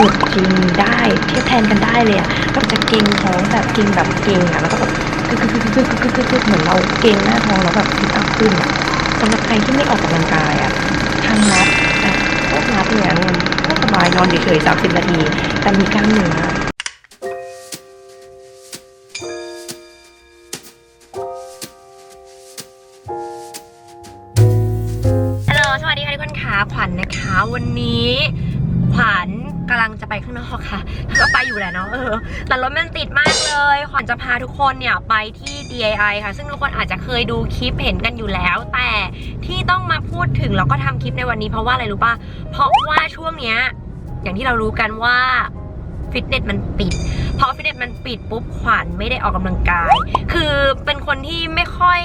สุดจริงได้เทียบแทนกันได้เลยอะก็จะเก่งท้องแบบเก่งแบบเก่งอะแล้วก็แบบกึกกึกกึกกึกกึกกึกกึกเหมือนเราเก่งหน้าท้องแล้วแบบซิทอัพขึ้นสำหรับใครที่ไม่ออกกำลังกายอะทางรัดแบบพวกรัดเนี่ยมันก็สบายนอนเฉยๆสามสิบนาที แต่มีกล้ามเนื้อฮัลโหลสวัสดีค่ะทุกคนค่ะขวัญนะคะ วันนี้ ขวัญกำลังจะไปข้างนอกค่ะก็ไปอยู่แหละเนาะเออแต่รถมันติดมากเลย ขวัญจะพาทุกคนเนี่ยไปที่ DIY ค่ะ ซึ่งทุกคนอาจจะเคยดูคลิปเห็นกันอยู่แล้ว แต่ที่ต้องมาพูดถึงแล้วก็ทำคลิปในวันนี้เพราะว่าอะไรรู้ป่ะ เพราะว่าช่วงเนี้ยอย่างที่เรารู้กันว่าฟิตเนสมันปิดพอฟิตเนสมันปิดปุ๊บขวัญไม่ได้ออกกำลังกาย คือเป็นคนที่ไม่ค่อย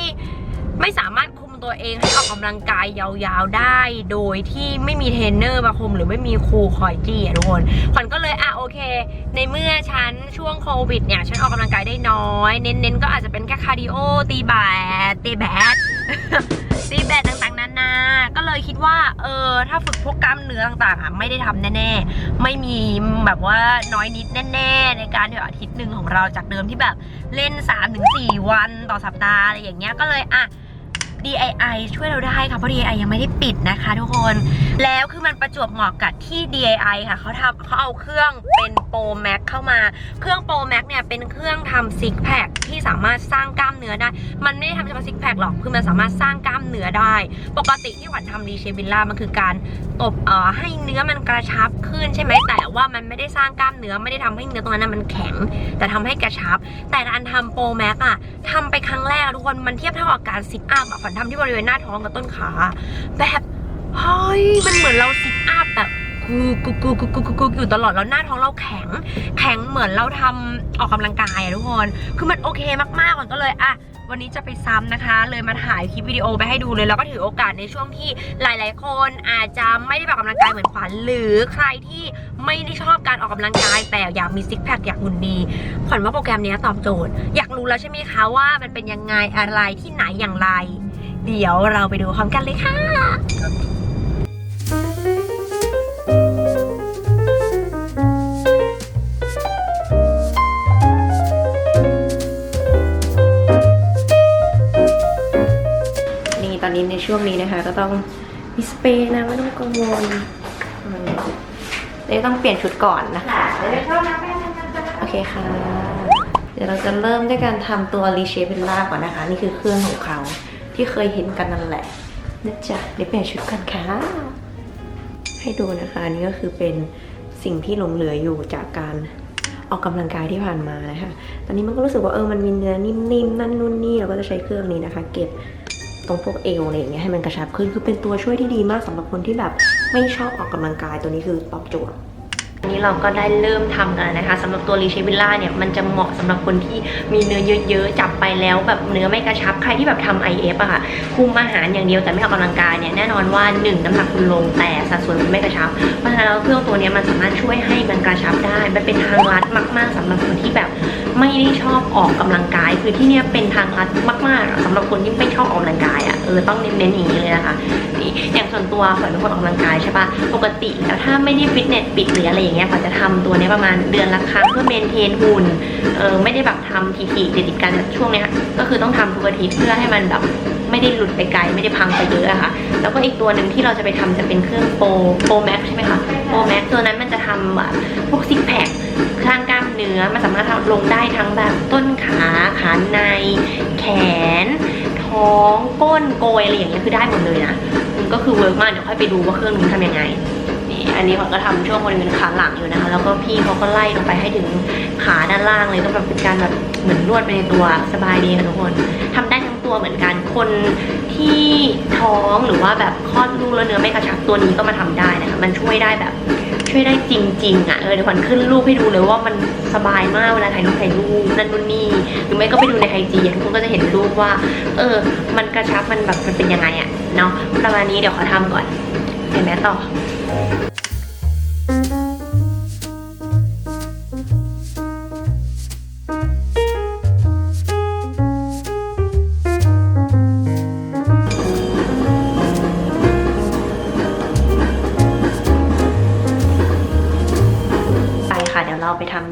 ไม่สามารถ ตัวเองให้ออกกำลังกายยาวๆได้ โดยที่ไม่มีเทรนเนอร์มาคุมหรือไม่มีครูคอยจี้อะทุกคนขวัญก็เลยอะโอเค ในเมื่อฉันช่วงโควิดเนี่ยฉันออกกำลังกายได้น้อย เน้นๆก็อาจจะเป็นแค่คาร์ดิโอตีแบดตีแบดตีแบดต่างๆนานา ก็เลยคิดว่า เออ ถ้าฝึกพวกกล้ามเนื้อต่างๆอะไม่ได้ทำแน่ ๆ ไม่มีแบบว่าน้อยนิดแน่ ๆ ในการเดี๋ยวอาทิตย์หนึ่งของเราจากเดิมที่แบบเล่น 3-4 วันต่อสัปดาห์อะไรอย่างเงี้ยก็เลยอะ DIY ช่วยเราได้ค่ะเพราะ DIY ยังไม่ได้ปิดนะคะทุกคน แล้วคือมันประจวบเหมาะกับที่ DIY ค่ะเขาทำเขาเอาเครื่องเป็นโปรแม็กเข้ามา เครื่องโปรแม็กเนี่ยเป็นเครื่องทำซิกแพคที่สามารถสร้างกล้ามเนื้อได้ มันไม่ได้ทำเฉพาะซิกแพคหรอกคือมันสามารถสร้างกล้ามเนื้อได้ ปกติที่ขวัญทำรีเชบิลล่ามันคือการตบเอ่อให้เนื้อมันกระชับขึ้นใช่ไหมแต่ว่ามันไม่ได้สร้างกล้ามเนื้อไม่ได้ทำให้เนื้อตรงนั้นมันแข็ง แต่ทำให้กระชับ แต่อันทำโปรแม็กอะทำไปครั้งแรกทุกคนมันเทียบเท่ากับการซิทอัพอะขวัญทำที่บริเวณหน้าท้องกับต้นขา แบบเฮ้ยมันเหมือนเราซิทอัพแบบกูกูกูกูกูกูกูอยู่ตลอดแล้วหน้าท้องเราแข็ง แข็งเหมือนเราทำออกกำลังกายอะทุกคนคือมันโอเคมากๆขวัญก็เลยอะวันนี้จะไปซ้ำนะคะ เลยมาถ่ายคลิปวิดีโอไปให้ดูเลย แล้วก็ถือโอกาสในช่วงที่หลาย ๆ คนอาจจะไม่ได้ออกกำลังกายเหมือนขวัญหรือใครที่ไม่ได้ชอบการออกกำลังกาย แต่อยากมีซิกแพคอยากหุ่นดีขวัญว่าโปรแกรมนี้ตอบโจทย์ อยากรู้แล้วใช่ไหมคะว่ามันเป็นยังไงอะไรที่ไหนอย่างไร เดี๋ยวเราไปดูพร้อมกันเลยค่ะนี่ตอนนี้ในช่วงนี้นะคะ ก็ต้องมีสเปรย์นะไม่ต้องกังวลอืมเดี๋ยวต้องเปลี่ยนชุดก่อนนะคะโอเคค่ะ เดี๋ยวเราจะเริ่มด้วยการทำตัวรีเชฟเ l ล่าก่อนนะคะ นี่คือเครื่องของเขา ที่เคยเห็นกันนั่นแหละนะจ๊ะเดี๋ยวเปลี่ยนชุดกันค่ะ ให้ดูนะคะนี่ก็คือเป็นสิ่งที่หลงเหลืออยู่จากการออกกำลังกายที่ผ่านมานะคะ ตอนนี้มันก็รู้สึกว่าเออมันมีเนื้อนิ่มๆนั่นนู่นนี่เราก็จะใช้เครื่องนี้นะคะ เก็บตรงพวกเอวอะไรอย่างเงี้ยให้มันกระชับขึ้นคือเป็นตัวช่วยที่ดีมากสำหรับคนที่แบบไม่ชอบออกกำลังกายตัวนี้คือตอบโจทย์ นี้เราก็ได้เริ่มทำกันนะคะสำหรับตัวรีเชวิลล่าเนี่ยมันจะเหมาะสำหรับคนที่มีเนื้อเยอะๆ จับไปแล้วแบบเนื้อไม่กระชับใครที่แบบทำ IF อะค่ะ คุมอาหารอย่างเดียวแต่ไม่ออกกำลังกายเนี่ยแน่นอนว่าหนึ่งน้ำหนักคุณลงแต่สัดส่วนคุณไม่กระชับ เพราะฉะนั้นแล้วเครื่องตัวนี้มันสามารถช่วยให้มันกระชับได้ มันเป็นทางลัดมาก ๆสำหรับคนที่แบบไม่ได้ชอบออกกำลังกาย คือที่เนี่ยเป็นทางลัดมากๆอะสำหรับคนที่ไม่ชอบออกกำลังกายอะเออต้องเน้นๆอย่างนี้เลยนะคะนี่อย่างส่วนตัวฝนเป็นคนออกกำลังกายใช่ปะปกติแล้วถ้าไม่ได้ฟิตเนสปิดหรืออะไรอย่างเงี้ยฝนจะทำตัวนี้ประมาณเดือนละครั้งเพื่อเมนเทนหุ่นเออไม่ได้แบบทำทีๆติดๆกันช่วงเนี้ยก็คือต้องทำทุกอาทิตย์เพื่อให้มันแบบไม่ได้หลุดไปไกลไม่ได้พังไปเยอะอะค่ะ แล้วก็อีกตัวหนึ่งที่เราจะไปทำจะเป็นเครื่องโปรโปรแม็กใช่ไหมคะโปรแม็กตัวนั้นมันจะทำแบบพวกซิกแพคสร้างกล้ามเนื้อมันสามารถลงได้ทั้งแบบต้นขาขาใน แขน ท้องก้นโกยอะไรอย่างเงี้ยคือได้หมดเลยนะก็คือเวิร์กมากเดี๋ยวค่อยไปดูว่าเครื่องนี้ทำยังไง อันนี้ผมก็ทำช่วงบริเวณขาหลังอยู่นะคะ แล้วก็พี่เขาก็ไล่ลงไปให้ถึงขาด้านล่างเลยก็แบบเป็นการแบบเหมือนนวดไปในตัวสบายดีค่ะทุกคนทำได้ทั้งตัวเหมือนกันคนที่ท้องหรือว่าแบบคลอดลูกแล้วเนื้อไม่กระชับตัวนี้ก็มาทำได้นะคะ มันช่วยได้แบบช่วยได้จริง ๆ อะเออเดี๋ยวขวัญขึ้นรูปให้ดูเลยว่ามันสบายมากเวลาถ่ายรูปถ่ายรูปนั่นนู่นนี่หรือไม่ก็ไปดูในไอจีทุกคนก็จะเห็นรูปว่า เออ มันกระชับมันแบบมันเป็นยังไงอะเนาะประมาณนี้เดี๋ยวขอทำก่อนเห็นไหมต่อ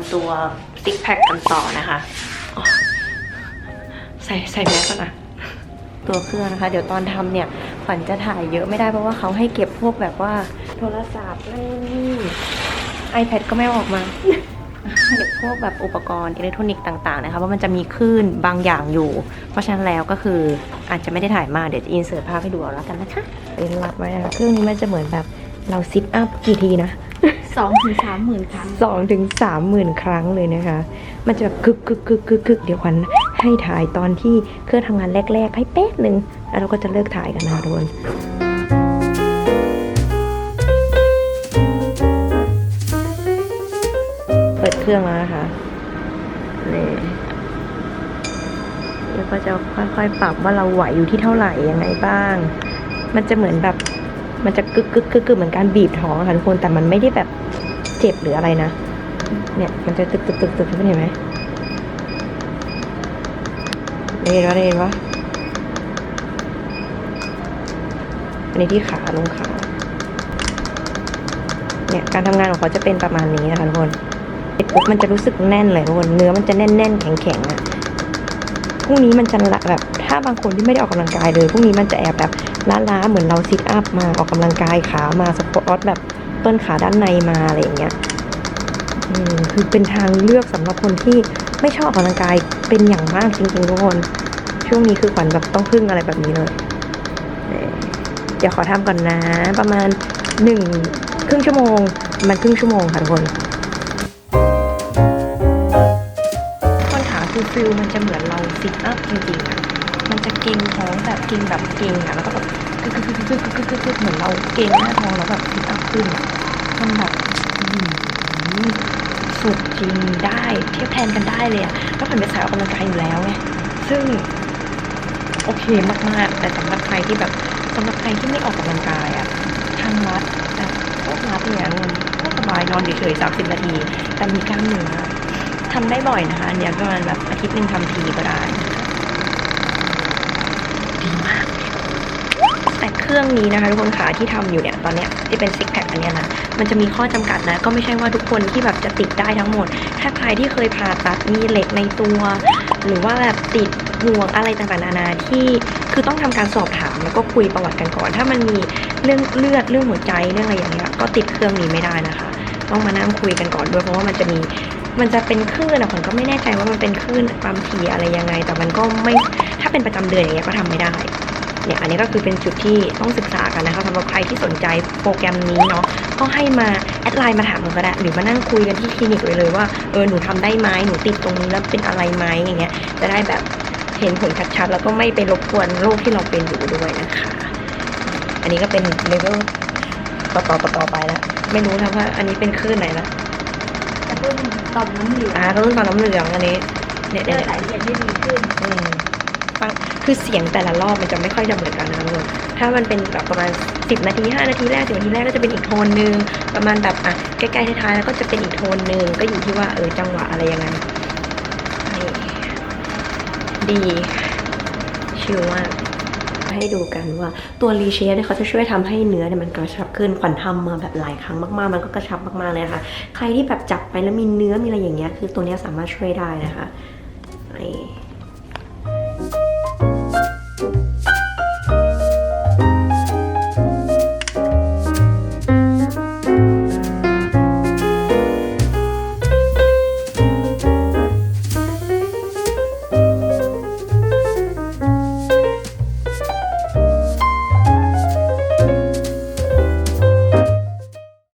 ำตัวซิกแพคกันต่อนะคะ ใส่ใส่แมสก่อนนะตัวเครื่องนะคะ เดี๋ยวตอนทำเนี่ยขวัญจะถ่ายเยอะไม่ได้เพราะว่าเขาให้เก็บพวกแบบว่าโทรศัพท์นั่นนี่ iPad ก็ไม่ออกมาเก็บพวกแบบอุปกรณ์อิเล็กทรอนิกส์ต่างๆนะคะว่ามันจะมีคลื่นบางอย่างอยู่ เพราะฉะนั้นแล้วก็คืออาจจะไม่ได้ถ่ายมาเดี๋ยวจะอินเสิร์ตภาพให้ดูเอาแล้วกันนะคะเป็นรับไว้นะคะเครื่องนี้มันจะเหมือนแบบเราซิทอัพกี่ทีนะ สองถึงสามหมื่นครั้งสองถึงสามหมื่นครั้งเลยนะคะ มันจะแบบกึกกึกกึกกึกกึกเดี๋ยวขวัญให้ถ่ายตอนที่เครื่องทำงานแรก ๆ ให้แป๊บหนึ่งแล้วเราก็จะเลิกถ่ายกันนะคะทุกคนเปิดเครื่องแล้วนะคะนี่แล้วก็จะค่อยๆปรับว่าเราไหวอยู่ที่เท่าไหร่ยังไงบ้าง มันจะเหมือนแบบมันจะกึกกึกกึกกึกเหมือนการบีบท้องค่ะทุกคนแต่มันไม่ได้แบบ เจ็บหรืออะไรนะ เนี่ยมันจะตึกตึกตึกตึกเห็นไหมได้เห็นว่าได้เห็นว่าอันนี้ที่ขาลงขาเนี่ยการทำงานของเขาจะเป็นประมาณนี้นะคะทุกคนเสร็จปุ๊บมันจะรู้สึกแน่นเลยทุกคนเนื้อมันจะแน่นแน่นแข็งแข็งๆอะพรุ่งนี้มันจะละแบบ ถ้าบางคนที่ไม่ได้ออกกำลังกายเลยพรุ่งนี้มันจะแอบแบบล้าๆเหมือนเราซิทอัพมาออกกำลังกายขามาสปอร์ตแบบ ต้นขาด้านในมาอะไรอย่างเงี้ยอืมคือเป็นทางเลือกสำหรับคนที่ไม่ชอบออกกำลังกายเป็นอย่างมากจริงๆทุกคน ช่วงนี้คือขวัญแบบต้องพึ่งอะไรแบบนี้เลยเดี๋ยวขอทำก่อนนะ ประมาณหนึ่งครึ่งชั่วโมง มันครึ่งชั่วโมงค่ะทุกคนคนขาคือฟิลมันจะเหมือนเราซิทอัพจริงๆอะมันจะเก่งท้องแบบเก่งแบบเก่งอะแล้วก็แบบ กึกกึกกึกกึกกึกกึกกึกเหมือนเราเก่งหน้าทองแล้วแบบซิทอัพขึ้นมันแบบสุดจริงได้เทียบแทนกันได้เลยอะแล้วผ่านไปสายออกกำลังกายอยู่แล้วไงซึ่งโอเคมากๆ แต่สำหรับใครที่แบบสำหรับใครที่ไม่ออกกำลังกายอะทางรัดแต่พวกรัดเนี่ยมันก็สบายนอนเฉยๆสามสิบนาที แต่มีกล้ามเนื้อทำได้บ่อยนะคะอันเนี้ยประมาณแบบอาทิตย์หนึ่งทำทีก็ได้ดีมาก รื่องนี้นะคะทุกคนขาที่ทำอยู่เนี่ยตอนเนี้ยที่เป็นซิกแพคอันเนี้ยนะมันจะมีข้อจำกัดนะก็ไม่ใช่ว่าทุกคนที่แบบจะติดได้ทั้งหมด ถ้าใครที่เคยผ่าตัดมีเหล็กในตัว หรือว่าแบบติดห่วงอะไรต่างๆนานาที่คือต้องทำการสอบถามแล้วก็คุยประวัติกันก่อน ถ้ามันมีเรื่องเลือดเรื่องหัวใจเรื่องอะไรอย่างเงี้ยก็ติดเครื่องนี้ไม่ได้นะคะ ต้องมานั่งคุยกันก่อนด้วยเพราะว่ามันจะมีมันจะเป็นคลื่นอะผมก็ไม่แน่ใจว่ามันเป็นคลื่นความถี่อะไรยังไง แต่มันก็ไม่ถ้าเป็นประจำเดือนอย่างเงี้ยก็ทำไม่ได้ เนี่ยอันนี้ก็คือเป็นจุดที่ต้องศึกษากันนะคะสำหรับใครที่สนใจโปรแกรมนี้เนาะก็ให้มาแอดไลน์มาถามกันก็ได้หรือมานั่งคุยกันที่คลินิกเลยเลยว่าเออหนูทำได้ไหมหนูติดตรงนี้แล้วเป็นอะไรไหมอย่างเงี้ยจะได้แบบเห็นผลชัดๆแล้วก็ไม่ไปรบกวนโรคที่เราเป็นอยู่ด้วยนะคะ อันนี้ก็เป็นเลเวลต่อต่อต่อต่อไปแล้วไม่รู้นะว่าอันนี้เป็นคลื่นไหนละกระตุ้นต่อมน้ำเหลืองอ่าก็รุ่นต่อน้ำเหลืองอันนี้เนี่ยเลืเนี่อยดเนี่ยไหลเวียนได้ดีขึ้นอืมฟัง คือเสียงแต่ละรอบมันจะไม่ค่อยจะเหมือนกันนะคะทุกคนถ้ามันเป็นแบบประมาณสิบนาทีห้านาทีแรกสิบนาทีแรกก็จะเป็นอีกโทนหนึ่งประมาณแบบอะใกล้ๆท้ายๆแล้วก็จะเป็นอีกโทนหนึ่งก็อยู่ที่ว่าเออจังหวะอะไรยังไงนี่ดีชิลมากให้ดูกันว่าตัวรีเชฟเนี่ยเขาจะช่วยทำให้เนื้อเนี่ยมันกระชับขึ้นขวัญทำมาแบบหลายครั้งมากๆ มันก็กระชับมากๆเลยนะคะใครที่แบบจับไปแล้วมีเนื้อมีอะไรอย่างเงี้ยคือตัวเนี้ยสามารถช่วยได้นะคะนี่